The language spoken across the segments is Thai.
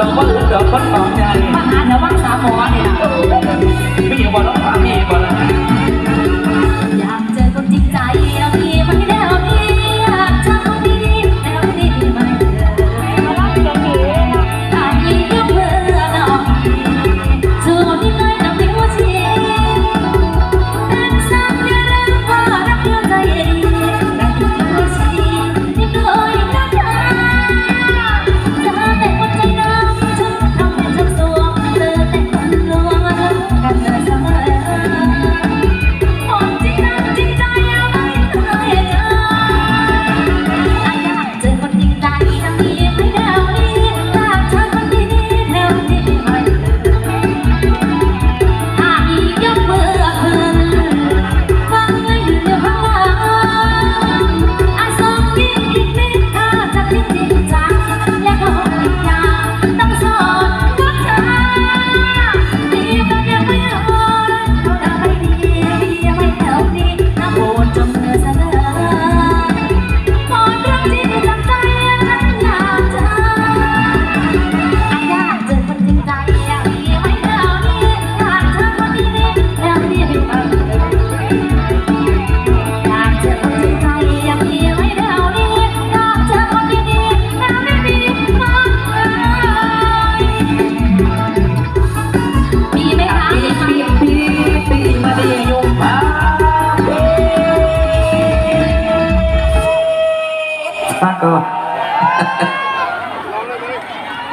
ดอกว่าอื่นดอกคนขอใจมาหาแถววังสามหมอเนี่ย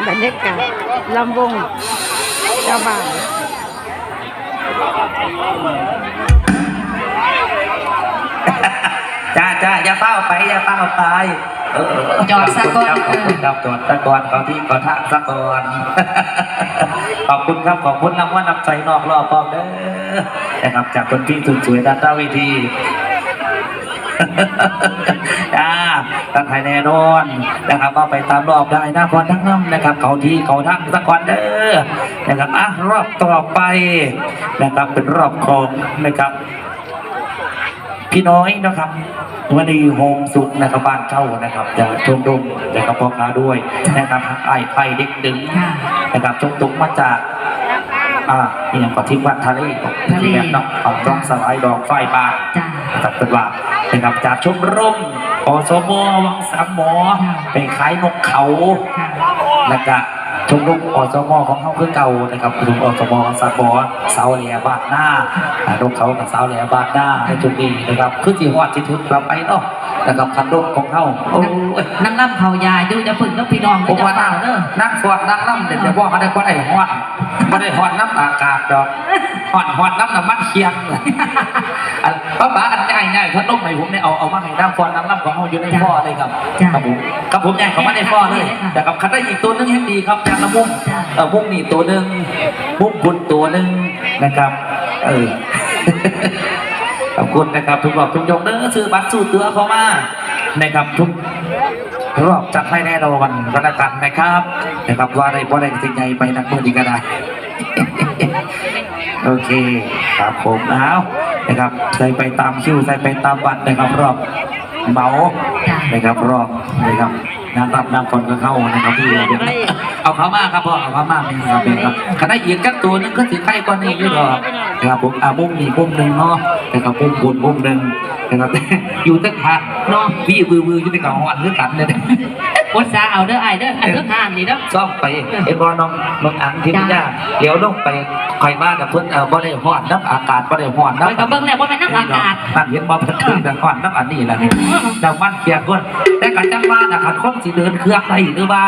บรรยากาศลำวงเจ้าบ่าวจ้าจ้าอย่าเฝ้าไปอย่าเฝ้าไปเออจอดซะก่อนขอบคุณครับจอดซะก่อนขอที่ขอทางซะก่อนขอบคุณครับขอบคุณนำว่านำใจนอกรอบพร้อมเด้อนะครับจากคนที่สุดสวยด้านหน้าเวที จ้าตั้งไทยแน่นอนนะครับก็ไปตามรอบได้นะก่อนทั้งน้ำนะครับ เขาที่เขาทั้งสักก่อนเด้อนะครับอะรอบต่อไปนะครับเป็นรอบของนะครับ พี่น้อยนะครับวันนี้โฮมสุขนะครับบ้านเช่านะครับจะชมดมนะครับพ่อค้าด้วยนะครับไอ้ไผ่เด็กดึงค่ะนะครับชมดมมาจาก อ่านี่ยังปฏิวัติทะเลทะเล ที่แบบเนาะเอาต้องสลายดอกไฟบานจ้า นะครับเป็นว่านะครับจากชมรมอสมวังสามหมอค่ะไปขายนกเขา ค่ะ แล้วก็ชมรมอสมของเขาคือเก่านะครับชมรมอสมวังสามหมอเสาแหล่บาดหน้าอ่านกเขากับเสาแหล่บาดหน้าในจุดนี้นะครับ คือที่ฮอดที่ถึงกลับไปเนาะนะครับคันรถของเขาโอ้ยนั่งน้ำเขายาอยู่จะฝึกน้ำพี่น้องผมจะว่าเปล่าเด้อนั่งฟอดนั่งล่ำเดี๋ยวจะบอกเขาได้ก็ได้ฮอด ไม่ได้ฮอดน้ำอากาศดอกฮอดฮอดน้ำน้ำมันเคียงอันป้าป๋าอันง่ายง่ายๆพัดลมให้ผมเนี่ยเอาเอามาให้นั่งฟอดนั่งล่ำของเขาอยู่ในฟอเลยครับครับผมครับผมใหญ่ของมันในฟอเลยแต่กับคันได้อีกตัวหนึงให้ดีครับยางละมุมเออมุมนี่ตัวหนึ่งมุมบุญตัวหนึ่งนะครับ เออขอบคุณนะครับทุกรอบทุกยกเด้อซื้อบัตรสู้ตัวเข้ามา นะครับทุกรอบจัดให้แน่นอนก็แล้วกันนะครับนะครับว่าได้ว่าได้สิ่งใดไปนักมือดีก็ได้โอเคครับผมเอานะครับใส่ไปตามคิวใส่ไปตามบัตรนะครับรอบเหมานะครับรอบนะครับน้ำรับน้ำฝนก็เข้านะครับพี่เอาเขามาครับพ่อเอาเขามาเป็นครับเป็นครับขณะอีกกักตัวหนึงก็ถือใกล้กว่านี้อยู่หรอกนะครับผมอ่ามุมนี้มุมหนึ่งเนาะนะครับมุมบนมุมหนึ่งนะครับอยู่ตั้งหักเนาะพี่บือบืออยู่ในกลางวันคือกันเลยวัดสาเอาเด้อไอ้เด้อไอ้เด้อทานนี่เด้อซ่อมไปไอ้บอน้องน้องอังที่นี่ยเดี๋ยวลงไปคอยมากับเพิ่นเออบ่ได้ฮ้อนน้ำอากาศบ่ได้ฮ้อนไปน้ำกับเบิ้งแล้วว่าเป็นนักอากาศนั่นเห็นบ่เพิ่นขึ้นแต่ฮ้อนน้ำอันนี้แหละนี่ดังมันเปียกคนแต่กันจังว่าน่ะคันคนสิเดินเครื่องได้หรือว่า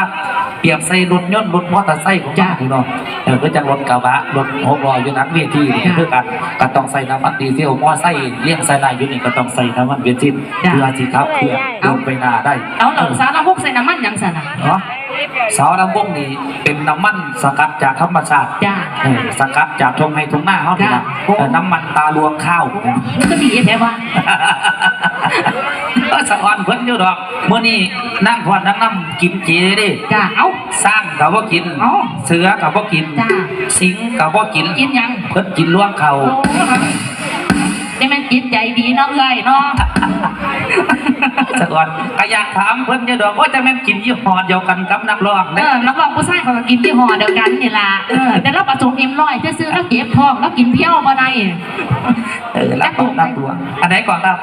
เปรียบใส่รถยนต์รถมอเตอร์ไซค์ของจ้าพี่น้องเออคือจังรถกระบะรถหกล้ออยู่นักเวทีนี่คือกันก็ต้องใส่น้ำมันดีเซลมอไซค์เลี้ยงใส่ได้อยู่นี่ก็ต้องใส่น้ำมันเบนซินเพื่อที่ขับเคลื่อนเดินไปหน้าได้เอาเหล่าสารพวกใส่น้ำมันยังสนะเนาะเสาลำวงนี่เป็นน้ำมันสกัดจากธรรมชาติจ้าเออสกัดจากทงให้ทงหน้าเขาเนี่ยนะจ้ะเออน้ำมันตาลวงข้าวมันก็ดีแท้ว่าก็ สะออนเพิ่นอยู่ดอกเมื่อนี้นั่งพอดนั่งน้ำกินเจเดิจ้าเอาสร้างกับว่ากินเอ้าเสือกับว่ากินจ้ะสิงกับว่ากินกินยังเพิ่นกินล่วงเขาโอ้ได้แม่นจิตใจดีเนาะเอ้ยเนาะสะอ่อนก็อยากถามเพิ่นอยู่ดอกว่าจะแม่นกินยี่ห้อเดียวกันกับนักร้องเอเด้อนักร้องผู้ชายเขาก็กินที่ห่อเดียวกันนี่ล่ะเออแต่เราประสงค์เอ็มร้อยจะซื้อแล้วเก็บทองแล้วกินเพี้ยวบ่ได้เออรับของรับหลวงอันไหนก่อนครับ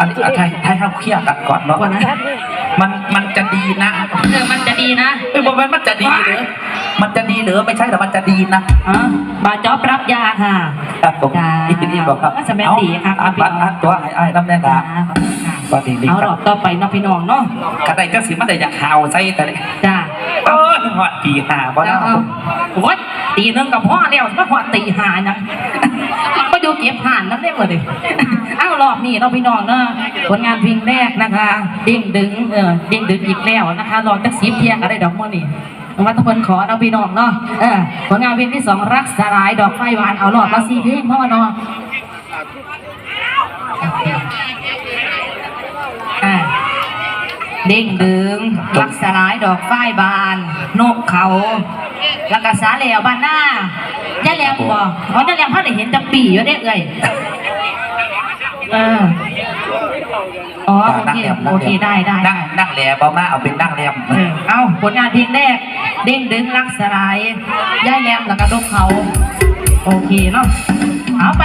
อันนี้ไทยไทยเราเคลียร์กันก่อนเนาะก่อนนะมันมันจะดีนะเออมันจะดีนะเอ้ยบอกว่ามันจะดีเหรือมันจะดีเหรือไม่ใช่แต่มันจะดีนะอ๋อบาจอบรับยาค่ะครับผมจ้าที่นี่บอกครับก็จะแม่นดีครับเอาอันอันอันตัวไอ้ไอ้น้ำแน่จ้าดา ขอบคุณค่ะก็ดีดีเอาคดรัอบกต่อไปเนาะพี่น้องเนาะกระไดก็สิมันได้อยากหาวใส่แต่เลยจ้าเออหอดปีหาบ่เอานะเอาโอ้ยตีหนึงกับพ่อแล้วก็พอตีหานะก็อยู่เก็บห่านนั่นได้หมดเลยเอารอบนี้เราะพี่น้องเนาะผลงานเพลงแรกนะคะดิ่งดึงเออดิ่งดึงอีกแล้วนะคะลองจักสีเพียงอะไรดอกมะนี่วัตถุพลขอเราพี่น้องเนาะเออผลงานเพลงที่สองรักสลายดอกไฟหวานเอาหลอดมาสี่เพลงพ่อเนาะอ่า เด้งดึงลักสลายดอกฝ้ายบาน นกเขาแล้วก็สาเหลวบานหน้าย่าแหลมบอกเพราะย่าแหลมเขาได้เห็นจังปีอยู่ได้เอ่ยเอออ๋อโอเคโอเคได้ได้นั่งนั่งแหลบ่มาเอาเป็นนั่งแหลมเออเอาผลงานเพลงแรก เด้งดึงลักสลายย่าแหลมแล้วก็นกเขา โอเคเนาะเอาไป